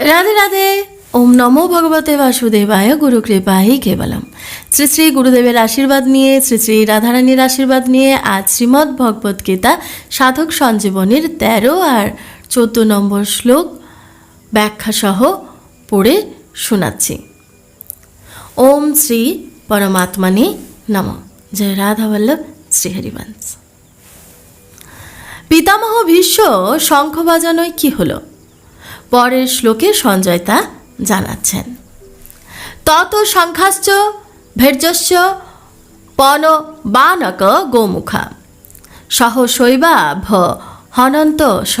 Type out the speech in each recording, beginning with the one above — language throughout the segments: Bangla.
রাধে রাধে। ওম নমো ভগবতে বাসুদেবায় গুরু কৃপাহি কেবলম। শ্রী শ্রী গুরুদেবের আশীর্বাদ নিয়ে, শ্রী শ্রী রাধারানীর আশীর্বাদ নিয়ে আজ শ্রীমদ্ ভগবত গীতা সাধক সঞ্জীবনীর তেরো আর চোদ্দ নম্বর শ্লোক ব্যাখ্যাসহ পড়ে শোনাচ্ছি। ওম শ্রী পরমাত্মানে নম। জয় রাধা বল্লভ শ্রীহরিবংশ। পিতামহ ভীষ্ম শঙ্খ বাজানোয় কি হলো? পরের শ্লোকে সঞ্জয় তা জানাচ্ছেন। তত শঙ্খাশ্চ ভের্যস্য পন বানক গোমুখা। সহ শৈবা ভ হনন্ত স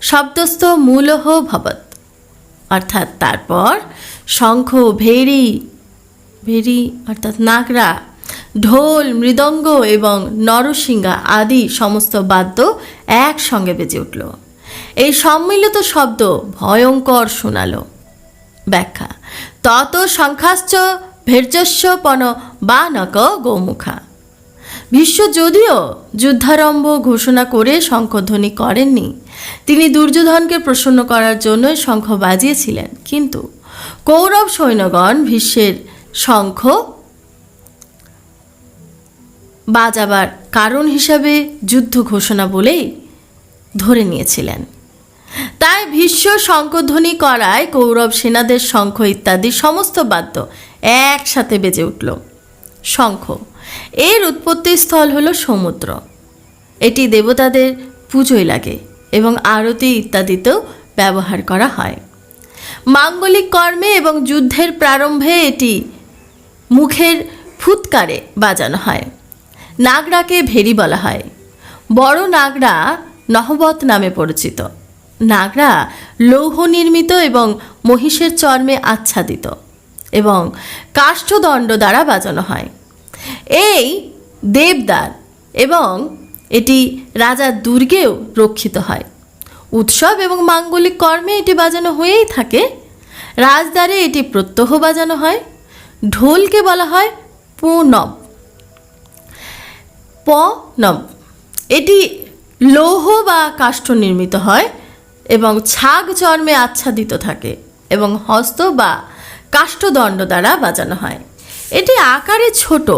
শব্দস্থ মূলহ ভবত। অর্থাৎ তারপর শঙ্খ, ভেরি ভেরি অর্থাৎ নাগরা, ঢোল, মৃদঙ্গ এবং নরসিংহা আদি সমস্ত বাদ্য একসঙ্গে বেজে উঠল। এই সম্মিলিত শব্দ ভয়ঙ্কর শোনালো। ব্যাখ্যা, তত শঙ্খাশ্চ ভের্যস্য পন বানক গোমুখা। ভীষ্ম যদিও যুদ্ধারম্ভ ঘোষণা করে শঙ্খধ্বনি করেননি, তিনি দুর্যোধনকে প্রসন্ন করার জন্য শঙ্খ বাজিয়েছিলেন, কিন্তু কৌরব সৈন্যগণ ভীষ্মের শঙ্খ বাজাবার কারণ হিসাবে যুদ্ধ ঘোষণা বলেই ধরে নিয়েছিলেন। তাই ভীষ্ম শঙ্খধ্বনি করায় কৌরব সেনাদের শঙ্খ ইত্যাদি সমস্ত বাদ্য একসাথে বেজে উঠল। শঙ্খ, এর উৎপত্তি স্থল হলো সমুদ্র। এটি দেবতাদের পুজোয় লাগে এবং আরতি ইত্যাদিতেও ব্যবহার করা হয়। মাঙ্গলিক কর্মে এবং যুদ্ধের প্রারম্ভে এটি মুখের ফুৎকারে বাজানো হয়। নাগরাকে ভেরি বলা হয়। বড় নাগরা নহবত নামে পরিচিত। নাগরা লৌহ নির্মিত এবং মহিষের চর্মে আচ্ছাদিত এবং কাষ্ঠদণ্ড দ্বারা বাজানো হয়। এই দেবদার এবং এটি রাজার দুর্গেও রক্ষিত হয়। উৎসব এবং মাঙ্গলিক কর্মে এটি বাজানো হয়েই থাকে। রাজদ্বারে এটি প্রত্যহ বাজানো হয়। ঢোলকে বলা হয় পুনব পনব এটি লৌহ বা কাষ্ঠ নির্মিত হয়। এবং ছাগ চর্মে আচ্ছাদিত থাকে এবং হস্ত বা কাষ্ঠদণ্ড দ্বারা বাজানো হয়। এটি আকারে ছোট।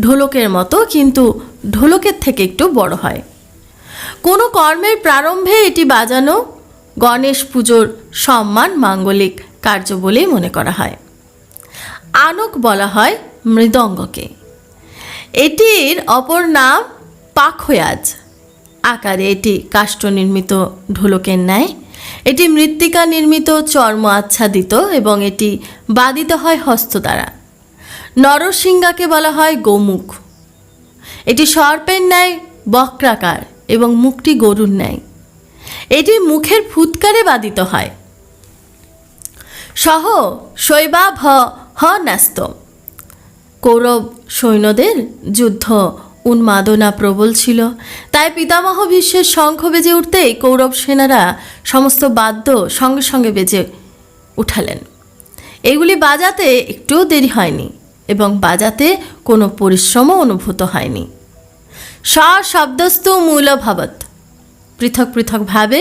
ঢোলকের মতো, কিন্তু ঢোলকের থেকে একটু বড় হয়। কোনো কর্মের প্রারম্ভে এটি বাজানো গণেশ পুজোর সম্মান মাঙ্গলিক কার্য বলেই মনে করা হয়। আনক বলা হয় মৃদঙ্গকে। এটির অপর নাম পাখয়াজ। আকারে এটি কাষ্ঠ নির্মিত ঢোলকের ন্যায়। এটি মৃত্তিকা নির্মিত চর্ম আচ্ছাদিত এবং এটি বাদিত হয় হস্ত দ্বারা। নরসিংহাকে বলা হয় গোমুখ। এটি সর্পের ন্যায়, বক্রাকার এবং মুখটি গরুর ন্যায়। এটি মুখের ফুৎকারে বাদিত হয়। সহ শৈবা ভ হ ন্যস্ত কৌরব সৈন্যদের যুদ্ধ উন্মাদনা প্রবল ছিল। তাই পিতামহ বিশ্বের শঙ্খ বেজে উঠতেই কৌরব সেনারা সমস্ত বাদ্য সঙ্গে সঙ্গে বেজে উঠালেন। এগুলি বাজাতে একটুও দেরি হয়নি এবং বাজাতে কোনো পরিশ্রমও অনুভূত হয়নি। শব্দস্তু মূলভাবত। পৃথক পৃথকভাবে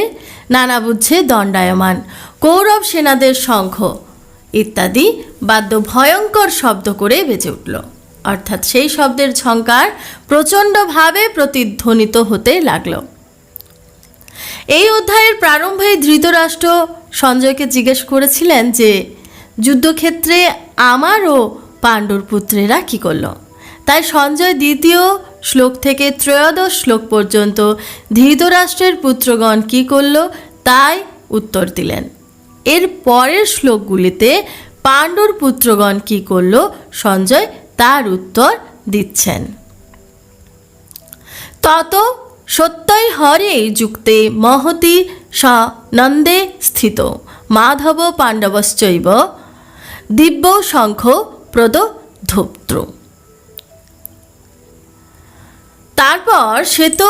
নানা বুঝে দণ্ডায়মান কৌরব সেনাদের শঙ্খ ইত্যাদি বাদ্য ভয়ঙ্কর শব্দ করে বেজে উঠল। অর্থাৎ সেই শব্দের ঝঙ্কার প্রচণ্ডভাবে প্রতিধ্বনিত হতে লাগল। এই অধ্যায়ের প্রারম্ভে ধৃতরাষ্ট্র সঞ্জয়কে জিজ্ঞেস করেছিলেন যে, যুদ্ধক্ষেত্রে আমার ও পাণ্ডুর পুত্রেরা কী করল? তাই সঞ্জয় দ্বিতীয় শ্লোক থেকে ত্রয়োদশ শ্লোক পর্যন্ত ধৃতরাষ্ট্রের পুত্রগণ কি করল তাই উত্তর দিলেন। এর পরের শ্লোকগুলিতে পাণ্ডুর পুত্রগণ কি করল সঞ্জয় তার উত্তর দিচ্ছেন। তত সত্যই হরে যুক্তে মহতি স নন্দে স্থিত মাধব পাণ্ডবশ্চৈব দিব্য শঙ্খ প্রদ ধূপ্ত্র তারপর সে তো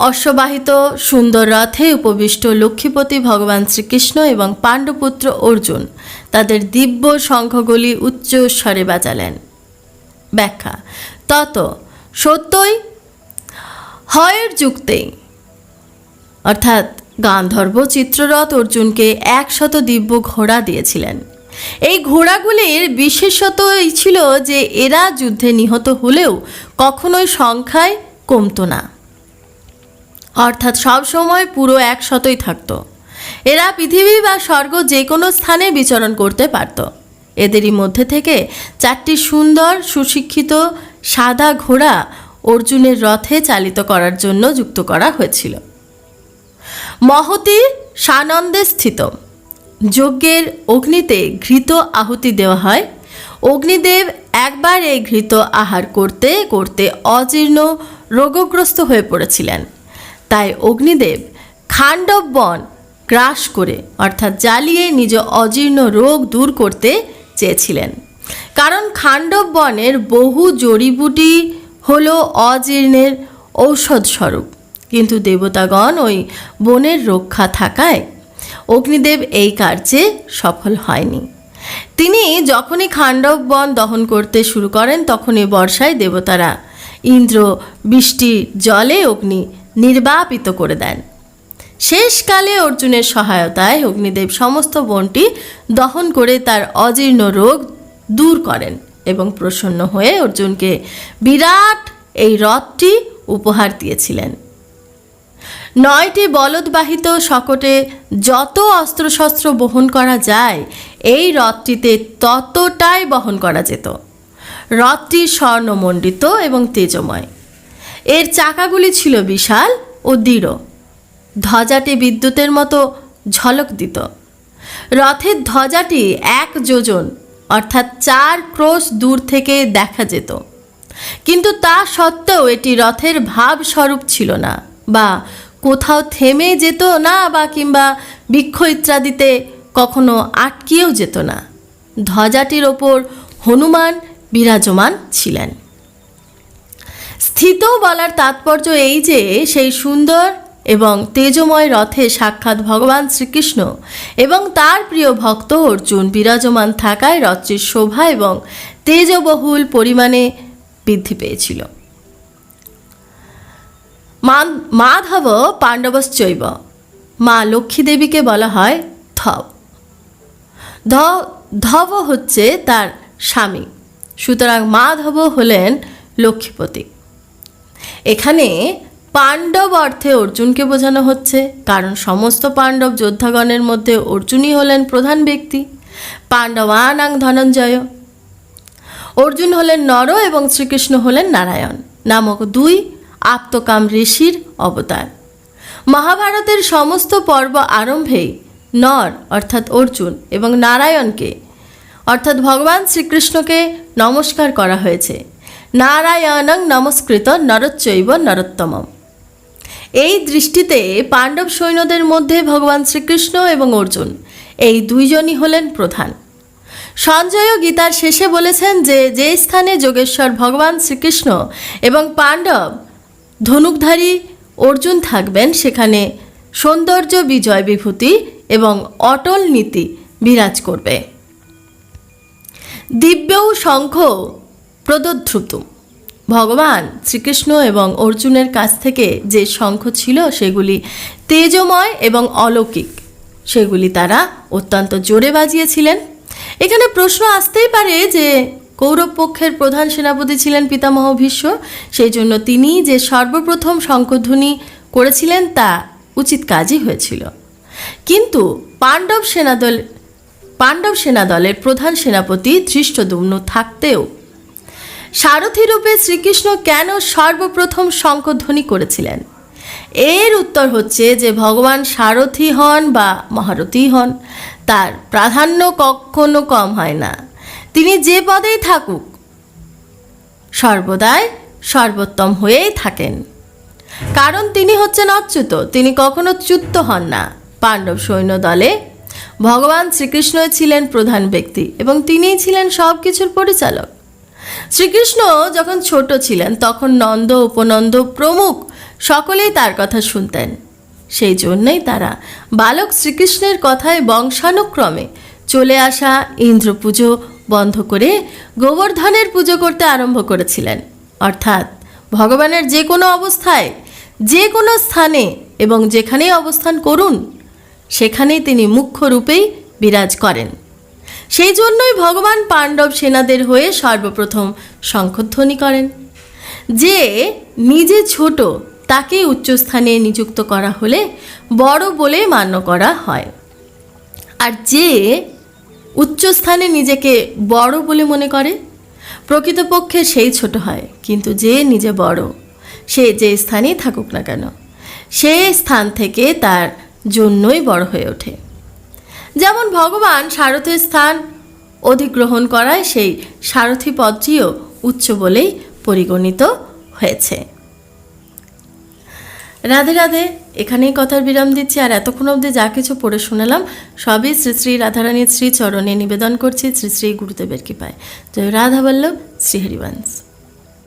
অশ্ববাহিত সুন্দর রথে উপবিষ্ট লক্ষ্মীপতি ভগবান শ্রীকৃষ্ণ এবং পাণ্ডুপুত্র অর্জুন তাদের দিব্য শঙ্খগুলি উচ্চ স্বরে বাজালেন। ব্যাখ্যা। তত, সত্যই হয়ের যুক্তে। অর্থাৎ গান্ধর্ব চিত্ররথ অর্জুনকে একশত দিব্য ঘোড়া দিয়েছিলেন। এই ঘোড়াগুলির বিশেষত ছিল যে এরা যুদ্ধে নিহত হলেও কখনোই সংখ্যায় কমতো না। অর্থাৎ সব সময় পুরো একশতই থাকতো। এরা পৃথিবী বা স্বর্গ যে কোনো স্থানে বিচরণ করতে পারত। এদেরই মধ্যে থেকে চারটি সুন্দর, সুশিক্ষিত, সাদা ঘোড়া অর্জুনের রথে চালিত করার জন্য যুক্ত করা হয়েছিল। মহতি সানন্দে স্থিত। যজ্ঞের অগ্নিতে ঘৃত আহুতি দেওয়া হয়। অগ্নিদেব একবার এই ঘৃত আহার করতে করতে অজীর্ণ, রোগগ্রস্ত হয়ে পড়েছিলেন। তাই অগ্নিদেব খাণ্ডব বন গ্রাস করে, অর্থাৎ জ্বালিয়ে নিজ অজীর্ণ রোগ দূর করতে চেয়েছিলেন। কারণ খাণ্ডব বনের বহু জড়িবুটি হলো অজীর্ণের ঔষধ স্বরূপ কিন্তু দেবতাগণ ওই বনের রক্ষা থাকায় অগ্নিদেব এই কার্যে সফল হয়নি। তিনি যখনই খাণ্ডব বন দহন করতে শুরু করেন, তখনই বর্ষায় দেবতারা ইন্দ্র বৃষ্টির জলে অগ্নি নির্বাপিত করে দেন। শেষকালে অর্জুনের সহায়তায় অগ্নিদেব সমস্ত বনটি দহন করে তার অজীর্ণ রোগ দূর করেন এবং প্রসন্ন হয়ে অর্জুনকে বিরাট এই রথটি উপহার দিয়েছিলেন। নয়টি বলদবাহিত শকটে যত অস্ত্রশস্ত্র বহন করা যায়, এই রথটিতে ততটাই বহন করা যেত। রথটি স্বর্ণমণ্ডিত এবং তেজময়। এর চাকাগুলি ছিল বিশাল ও দৃঢ়। ধ্বজাটি বিদ্যুতের মতো ঝলক দিত। রথের ধ্বজাটি এক যোজন, অর্থাৎ চার ক্রোশ দূর থেকে দেখা যেত। কিন্তু তা সত্ত্বেও এটি রথের ভাব স্বরূপ ছিল না, বা কোথাও থেমে যেত না, বা কিংবা বৃক্ষ ইত্যাদিতে কখনো আটকিয়েও যেত না। ধ্বজাটির ওপর হনুমান বিরাজমান ছিলেন। স্থিত বলার তাৎপর্য এই যে, সেই সুন্দর এবং তেজময় রথে সাক্ষাৎ ভগবান শ্রীকৃষ্ণ এবং তার প্রিয় ভক্ত অর্জুন বিরাজমান থাকায় রথটির শোভা এবং তেজবহুল পরিমাণে বৃদ্ধি পেয়েছিল। মাধব পাণ্ডবশ্চৈব, মা লক্ষ্মী দেবীকে বলা হয় ধব ধব হচ্ছে তার স্বামী, সুতরাং মাধব হলেন লক্ষ্মীপতি। এখানে পাণ্ডব অর্থে অর্জুনকে বোঝানো হচ্ছে, কারণ সমস্ত পাণ্ডব যোদ্ধাগণের মধ্যে অর্জুনই হলেন প্রধান ব্যক্তি। পাণ্ডবানাং ধনঞ্জয়। অর্জুন হলেন নর এবং শ্রীকৃষ্ণ হলেন নারায়ণ নামক দুই আপ্তকাম ঋষির অবতার। মহাভারতের সমস্ত পর্ব আরম্ভেই নর, অর্থাৎ অর্জুন এবং নারায়ণকে, অর্থাৎ ভগবান শ্রীকৃষ্ণকে নমস্কার করা হয়েছে। নারায়ণং নমস্কৃত নরচ্চৈব নরোত্তমম। এই দৃষ্টিতে পাণ্ডব সৈন্যদের মধ্যে ভগবান শ্রীকৃষ্ণ এবং অর্জুন, এই দুইজনই হলেন প্রধান। সঞ্জয় গীতার শেষে বলেছেন যে যে স্থানে যোগেশ্বর ভগবান শ্রীকৃষ্ণ এবং পাণ্ডব, ধনুকধারী অর্জুন থাকবেন, সেখানে সৌন্দর্য বিজয় বিভূতি এবং অটল নীতি বিরাজ করবে। দিব্যৌ শঙ্খ প্রদধ্রুত ভগবান শ্রীকৃষ্ণ এবং অর্জুনের কাছ থেকে যে শঙ্খ ছিল সেগুলি তেজময় এবং অলৌকিক। সেগুলি তারা অত্যন্ত জোরে বাজিয়েছিলেন। এখানে প্রশ্ন আসতেই পারে যে কৌরব পক্ষের প্রধান সেনাপতি ছিলেন পিতামহ ভীষ্ম সেই জন্য তিনি যে সর্বপ্রথম শঙ্খধ্বনি করেছিলেন তা উচিত কাজই হয়েছিল। কিন্তু পাণ্ডব সেনাদল, পাণ্ডব সেনাদলের প্রধান সেনাপতি ধৃষ্টদুম্ন থাকতেও সারথী রূপে শ্রীকৃষ্ণ কেন সর্বপ্রথম শঙ্খধ্বনি করেছিলেন? এর উত্তর হচ্ছে যে ভগবান সারথী হন বা মহারথী হন, তার প্রাধান্য কখনো কম হয় না। তিনি যে পদেই থাকুক, সর্বদাই সর্বোত্তম হয়েই থাকেন। কারণ তিনি হচ্ছেন অচ্যুত, তিনি কখনো চ্যুত হন না। পাণ্ডব সৈন্য দলে ভগবান শ্রীকৃষ্ণই ছিলেন প্রধান ব্যক্তি এবং তিনিই ছিলেন সব কিছুর পরিচালক। শ্রীকৃষ্ণ যখন ছোট ছিলেন, তখন নন্দ, উপনন্দ প্রমুখ সকলেই তার কথা শুনতেন। সেই জন্যই তারা বালক শ্রীকৃষ্ণের কথায় বংশানুক্রমে চলে আসা ইন্দ্র পুজো বন্ধ করে গোবর্ধনের পুজো করতে আরম্ভ করেছিলেন। অর্থাৎ ভগবানের যে কোনো অবস্থায়, যে কোনো স্থানে এবং যেখানেই অবস্থান করুন, সেখানেই তিনি মুখ্য রূপেই বিরাজ করেন। সেই জন্যই ভগবান পাণ্ডব সেনাদের হয়ে সর্বপ্রথম শঙ্খধ্বনি করেন। যে নিজে ছোট, তাকে উচ্চস্থানে নিযুক্ত করা হলে বড় বলে মান্য করা হয়। আর যে উচ্চস্থানে নিজেকে বড় বলে মনে করে, প্রকৃতপক্ষে সেই ছোট হয়, কিন্তু যে নিজে বড়, সে যে স্থানেই থাকুক না কেন, সে স্থান থেকে তার জন্যই বড় হয়ে ওঠে। যেমন ভগবান সারথের স্থান অধিগ্রহণ করায় সেই সারথি পদটিও উচ্চ বলেই পরিগণিত হয়েছে। রাধে রাধে, এখানেই কথার বিরাম দিচ্ছি, আর এতক্ষণ অবধি যা কিছু পড়ে শোনালাম, সবই শ্রী শ্রী রাধারানীর শ্রী চরণে নিবেদন করছি, শ্রী শ্রী গুরুদেবের কৃপায়। জয় রাধা বল্লভ, শ্রী